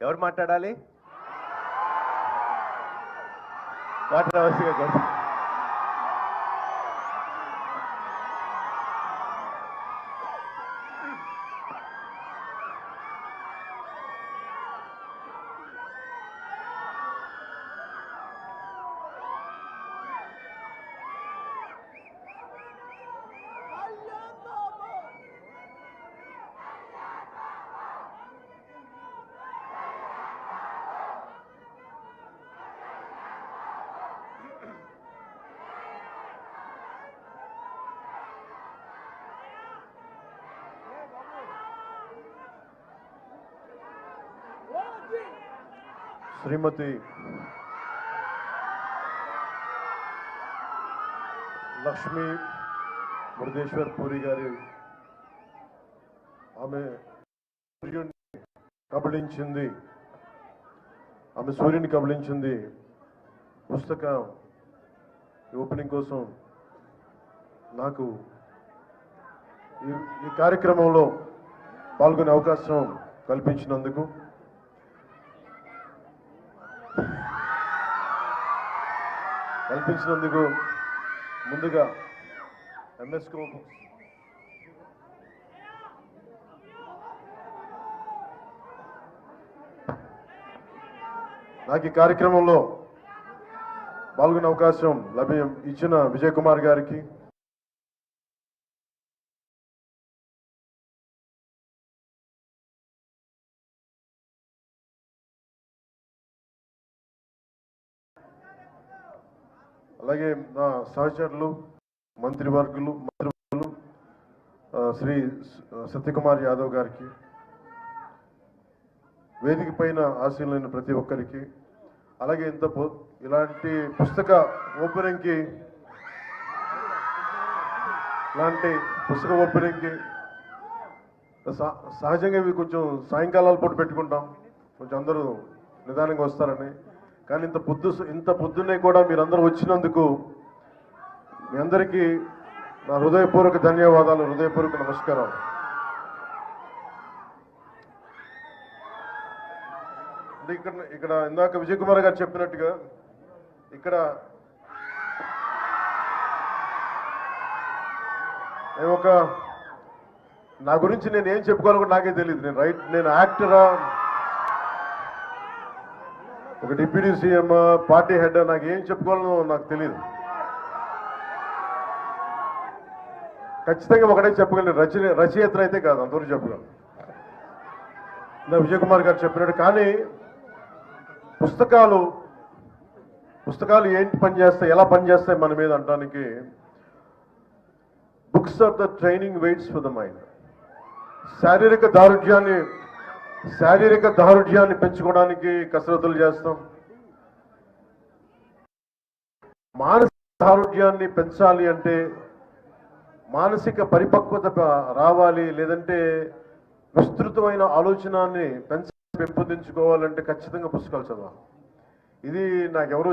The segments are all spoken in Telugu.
ఎవరు మాట్లాడాలి? మాట్లాడవలసిగా శ్రీమతి లక్ష్మీ మురుగేశ్వర్ పూరి గారి ఆమె సూర్యుడిని కబళించింది. ఆమె సూర్యుని కబళించింది. పుస్తకం ఓపెనింగ్ కోసం నాకు ఈ ఈ కార్యక్రమంలో పాల్గొనే అవకాశం కల్పించినందుకు కల్పించినందుకు ముందుగా ఎంఎస్కో నాకు ఈ కార్యక్రమంలో పాల్గొనే అవకాశం లభ్యం ఇచ్చిన విజయ్ కుమార్ గారికి అలాగే నా సహచరులు మంత్రివర్గులు మంత్రివర్గులు శ్రీ సత్యకుమార్ యాదవ్ గారికి వేదిక పైన ఆశీలైన ప్రతి ఒక్కరికి అలాగే ఇంత ఇలాంటి పుస్తక ఓపెనింగ్కి ఇలాంటి పుస్తక ఓపెనింగ్కి సహ- సహజంగా ఇవి కొంచెం సాయంకాలాల పూట పెట్టుకుంటాం. కొంచెం అందరూ నిదానంగా వస్తారని కానీ ఇంత పొద్దు ఇంత పొద్దున్నే కూడా మీరందరూ వచ్చినందుకు మీ అందరికీ నా హృదయపూర్వక ధన్యవాదాలు హృదయపూర్వక నమస్కారం ఇక్కడ ఇక్కడ ఇందాక విజయ్ కుమార్ గారు చెప్పినట్టుగా ఇక్కడ నేను ఒక నా గురించి నేను ఏం చెప్పుకోవాలో కూడా నాకే తెలియదు నేను రైట్ నేను యాక్టరా ఒక డిప్యూటీ సీఎం పార్టీ హెడ్ నాకు ఏం చెప్పుకోవాలో నాకు తెలియదు ఖచ్చితంగా ఒకటే చెప్పగలను రచన రచయితలు అయితే కాదు అందరూ చెప్పగలను. నా విజయ్ కుమార్ గారు చెప్పినట్టు కానీ పుస్తకాలు పుస్తకాలు ఏంటి పనిచేస్తాయి ఎలా పనిచేస్తాయి మన మీద అంటానికి books are the training weights for the mind. శారీరక దారుఢ్యాన్ని శారీరక దారుఢ్యాన్ని పెంచుకోవడానికి కసరత్తులు చేస్తాం. మానసిక దారుఢ్యాన్ని పెంచాలి అంటే మానసిక పరిపక్వత రావాలి లేదంటే విస్తృతమైన ఆలోచనాన్ని పెంచ పెంపొందించుకోవాలంటే ఖచ్చితంగా పుస్తకాలు చదవాలి. ఇది నాకెవరో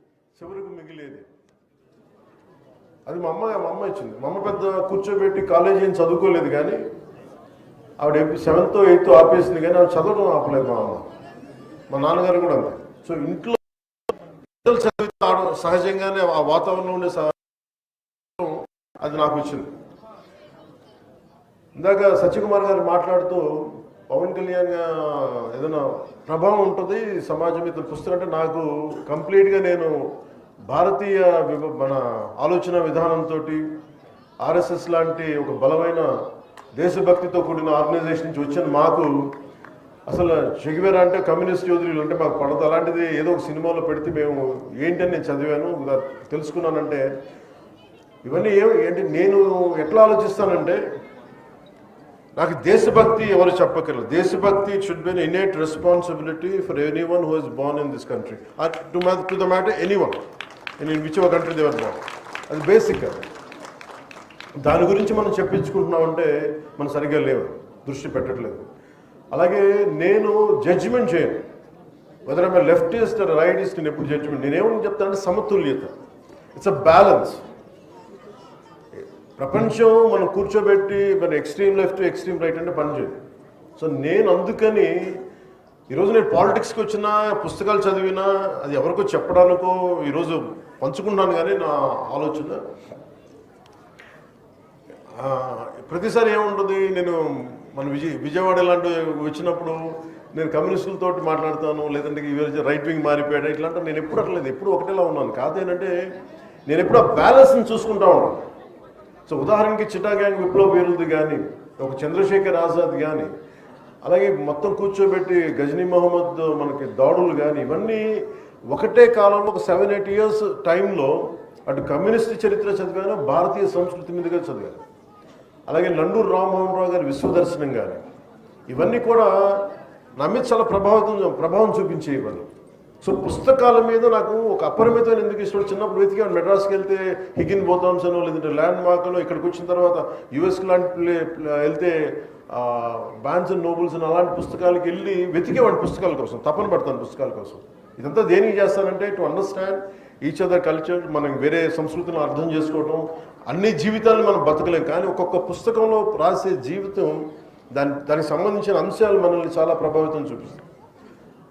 చివరికి మిగిలేది. అది మా అమ్మ మా అమ్మ ఇచ్చింది. మా అమ్మ పెద్ద కూర్చోబెట్టి కాలేజీ ఏం చదువుకోలేదు కానీ ఆవిడ సెవెంత్ ఎయిత్ ఆపేసింది కానీ ఆవిడ చదవడం ఆపలేదు మా అమ్మ. మా నాన్నగారు కూడా అంతే. సో ఇంట్లో పిల్లలు చదివితే సహజంగానే ఆ వాతావరణంలో ఉండే అది నాకు ఇచ్చింది ఇందాక సత్యకుమార్ గారు మాట్లాడుతూ పవన్ కళ్యాణ్ ఏదైనా ప్రభావం ఉంటుంది సమాజం మీద పుస్తకం అంటే నాకు కంప్లీట్గా నేను భారతీయ విభ- మన ఆలోచన విధానంతో ఆర్ఎస్ఎస్ లాంటి ఒక బలమైన దేశభక్తితో కూడిన ఆర్గనైజేషన్ నుంచి వచ్చిన మాకు అసలు చెగివేరా అంటే కమ్యూనిస్ట్ చౌదరులు అంటే మాకు పడదు. అలాంటిది ఏదో ఒక సినిమాలో పెడితే మేము ఏంటని నేను చదివాను తెలుసుకున్నానంటే ఇవన్నీ ఏం ఏంటి నేను ఎట్లా ఆలోచిస్తానంటే నాకు దేశభక్తి ఎవరు చెప్పకర్లేదు దేశభక్తి should be innate responsibility for anyone who is born in this country to to the matter anyone in which ఒక కంట్రీ దేవర్ అది బేసిక్ దాని గురించి మనం చెప్పించుకుంటున్నామంటే మనం సరిగ్గా లేవు. దృష్టి పెట్టట్లేదు. అలాగే నేను జడ్జిమెంట్ చేయను. వెదర్ ఐమ్ లెఫ్టిస్ట్ రైటిస్ట్ నేను ఎప్పుడు జడ్జిమెంట్ నేనేమని చెప్తానంటే సమతుల్యత. ఇట్స్ అ బ్యాలెన్స్ ప్రపంచం మనం కూర్చోబెట్టి మన ఎక్స్ట్రీమ్ లెఫ్ట్ ఎక్స్ట్రీమ్ రైట్ అంటే పనిచేయదు సో నేను అందుకని ఈరోజు నేను పాలిటిక్స్కి వచ్చిన పుస్తకాలు చదివినా అది ఎవరికో చెప్పడానికో ఈరోజు పంచుకుంటాను కానీ నా ఆలోచన ప్రతిసారి ఏముంటుంది నేను మన విజయ విజయవాడ ఇలాంటి వచ్చినప్పుడు నేను కమ్యూనిస్టులతో మాట్లాడతాను లేదంటే ఈ రైట్ వింగ్ మారిపోయాడు ఇట్లాంటి నేను ఎప్పుడు అట్లేదు ఎప్పుడు ఒకటేలా ఉన్నాను. కాదు ఏంటంటే నేను ఎప్పుడు ఆ బ్యాలెన్స్ని చూసుకుంటా ఉన్నాను. సో ఉదాహరణకి చిట్టా గ్యాంగ్ విప్లవ వీరులది కానీ ఒక చంద్రశేఖర్ ఆజాద్ కానీ అలాగే మొత్తం కూర్చోబెట్టి గజనీ మహమ్మద్ మనకి దాడులు కానీ ఇవన్నీ ఒకటే కాలంలో ఒక సెవెన్ ఎయిట్ ఇయర్స్ టైంలో అటు కమ్యూనిస్ట్ చరిత్ర చదివాను భారతీయ సంస్కృతి మీదుగా చదివాను. అలాగే నండూరు రామ్మోహన్ రావు గారి విశ్వదర్శనం గారు ఇవన్నీ కూడా నా మీద చాలా ప్రభావితం ప్రభావం చూపించే ఇవన్నీ. సో పుస్తకాల మీద నాకు ఒక అపరిమితమైన ఎందుకు ఇష్టం? చిన్నప్పుడు వెతికి మెడ్రాస్కి వెళ్తే హిగిన్ బోతామ్స్ అనో లేదంటే ల్యాండ్ మార్క్లో ఇక్కడికి వచ్చిన తర్వాత యుఎస్కి లాంటి ప్లే వెళ్తే బ్యాన్స్ అండ్ నోబుల్స్ అని అలాంటి పుస్తకాలకి వెళ్ళి వెతికేవాడి పుస్తకాల కోసం తపన పడతాను పుస్తకాల కోసం. ఇదంతా దేనికి చేస్తానంటే to understand each other culture మనం వేరే సంస్కృతిని అర్థం చేసుకోవటం అన్ని జీవితాలను మనం బతకలేం. కానీ ఒక్కొక్క పుస్తకంలో రాసే జీవితం దాని దానికి సంబంధించిన అంశాలు మనల్ని చాలా ప్రభావితం చూపిస్తాయి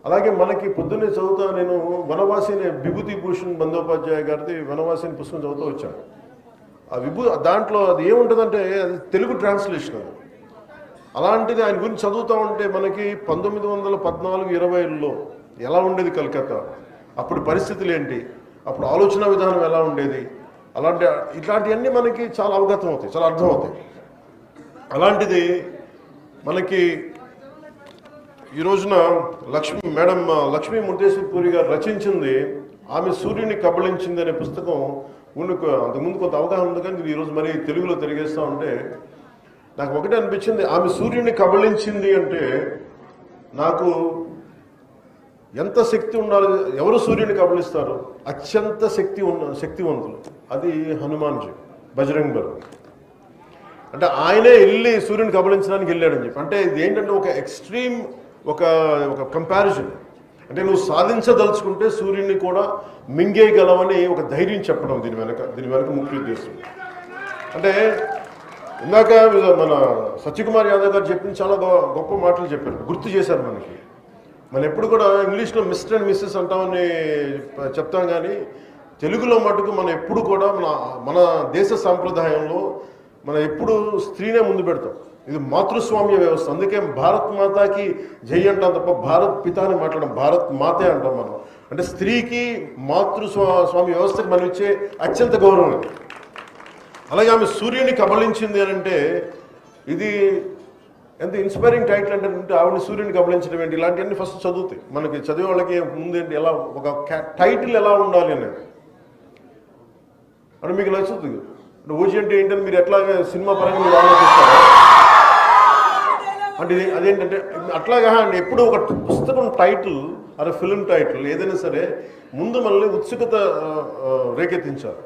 అలాగే మనకి పొద్దున్నే చదువుతా నేను వనవాసిని విభూతి భూషణ్ బందోపాధ్యాయ గారిది వనవాసిని పుస్తకం చదువుతూ వచ్చాను. ఆ విభూ దాంట్లో అది ఏముంటుందంటే అది తెలుగు ట్రాన్స్లేషన్ అది. అలాంటిది ఆయన గురించి చదువుతూ ఉంటే మనకి పంతొమ్మిది వందల పద్నాలుగు ఇరవైలో ఎలా ఉండేది కలకత్తా? అప్పుడు పరిస్థితులు ఏంటి? అప్పుడు ఆలోచన విధానం ఎలా ఉండేది? అలాంటి ఇట్లాంటివన్నీ మనకి చాలా అవగతం అవుతాయి చాలా అర్థం అవుతాయి. అలాంటిది మనకి ఈ రోజున లక్ష్మి మేడం లక్ష్మీ ముద్దేశ్వరపూరి గారు రచించింది ఆమె సూర్యుని కబళించింది అనే పుస్తకం ఉండి అంతకుముందు కొంత అవగాహన ఉంది కానీ ఈరోజు మరి తెలుగులో తిరిగేస్తూ ఉంటే నాకు ఒకటే అనిపించింది ఆమె సూర్యుని కబళించింది అంటే నాకు ఎంత శక్తి ఉండాలి? ఎవరు సూర్యుని కబలిస్తారు? అత్యంత శక్తి ఉన్న శక్తివంతులు. అది హనుమాన్జీ బజరంగ్ బలు. అంటే ఆయనే వెళ్ళి సూర్యుని కబలించడానికి వెళ్ళాడని చెప్పి. అంటే ఇది ఏంటంటే ఒక ఎక్స్ట్రీమ్ ఒక ఒక కంపారిజన్ అంటే నువ్వు సాధించదలుచుకుంటే సూర్యుని కూడా మింగేయగలవని ఒక ధైర్యం చెప్పడం దీని వెనక దీని వెనక ముఖ్య ఉద్దేశం. అంటే ఇందాక మన సత్యకుమార్ యాదవ్ గారు చెప్పిన చాలా గొప్ప మాటలు చెప్పారు. గుర్తు చేశారు మనకి. మనం ఎప్పుడు కూడా ఇంగ్లీష్లో మిస్టర్ అండ్ మిస్సెస్ అంటామని చెప్తాం కానీ తెలుగులో మటుకు మనం ఎప్పుడు కూడా మన మన దేశ సాంప్రదాయంలో మనం ఎప్పుడు స్త్రీనే ముందు పెడతాం. ఇది మాతృస్వామ్య వ్యవస్థ. అందుకే భారత్ మాతాకి జై అంటాం తప్ప భారత్ పితాని మాట్లాడడం భారత్ మాతే అంటాం మనం. అంటే స్త్రీకి మాతృ స్వా- వ్యవస్థకి మనం ఇచ్చే అత్యంత గౌరవం ఇది. అలాగే ఆమె సూర్యుని కబలించింది అని అంటే ఇది ఎంత ఇన్స్పైరింగ్ టైటిల్ అంటే అంటే ఆవిడ సూర్యుని కబళించడం ఏంటి? ఇలాంటివన్నీ ఫస్ట్ చదువుతాయి. మనకి చదివే వాళ్ళకి ముందేంటి? ఎలా ఒక టైటిల్ ఎలా ఉండాలి అనేది. అంటే మీకు నచ్చుతుంది. అంటే ఓజీ అంటే ఏంటని మీరు ఎట్లా సినిమా పరంగా మీరు ఆలోచిస్తారు? అంటే అదేంటంటే అట్లాగా అండి ఎప్పుడు ఒక పుస్తకం టైటిల్ అరే ఫిల్మ్ టైటిల్ ఏదైనా సరే ముందు మనల్ని ఉత్సుకత రేకెత్తించారు రేకెత్తించాలి.